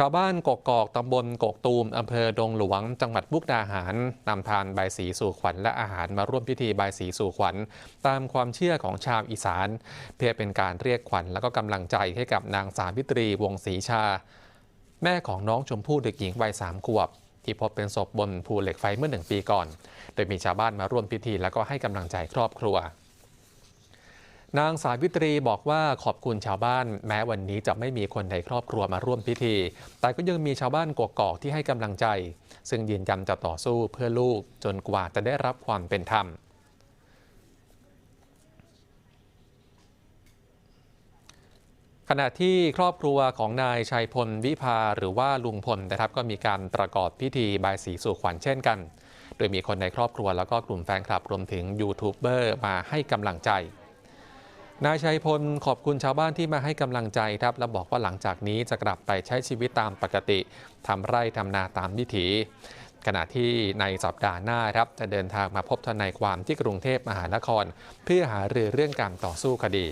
ชาวบ้านกกอกตำบลกกตูมอำเภอดงหลวง จังหวัดมุกดาหารนำทานใบสีสู่ขวัญและอาหารมาร่วมพิธีใบสีสู่ขวัญ ตามความเชื่อของชาวอีสาน เพื่อเป็นการเรียกขวัญและก็กำลังใจให้กับนางสาวิตรีวงศรีชา แม่ของน้องชมพู่เด็กหญิงวัยสามขวบ ที่พบเป็นศพบนภูเหล็กไฟเมื่อหนึ่งปีก่อน โดยมีชาวบ้านมาร่วมพิธี แล้วก็ให้กำลังใจครอบครัว นางสาวิตรีบอกว่าขอบคุณชาวบ้าน แม้วันนี้จะไม่มีคนในครอบครัวมาร่วมพิธี แต่ก็ยังมีชาวบ้านกกอกที่ให้กำลังใจ ซึ่งยืนยันจะต่อสู้เพื่อลูกจนกว่าจะได้รับความเป็นธรรมขณะที่ครอบครัวของนายชัยพลวิภาหรือว่าลุงพลนะครับก็มีการประกอบพิธีบายสีสู่ขวัญเช่นกัน โดยมีคนในครอบครัวแล้วก็กลุ่มแฟนคลับรวมถึงยูทูบเบอร์มาให้กำลังใจ นายชัยพลขอบคุณชาวบ้านที่มาให้กำลังใจครับ และบอกว่าหลังจากนี้จะกลับไปใช้ชีวิตตามปกติทำไร่ทำนาตามวิถี ขณะที่ในสัปดาห์หน้าครับจะเดินทางมาพบทนายความที่กรุงเทพมหานคร เพื่อหารือเรื่องการต่อสู้คดี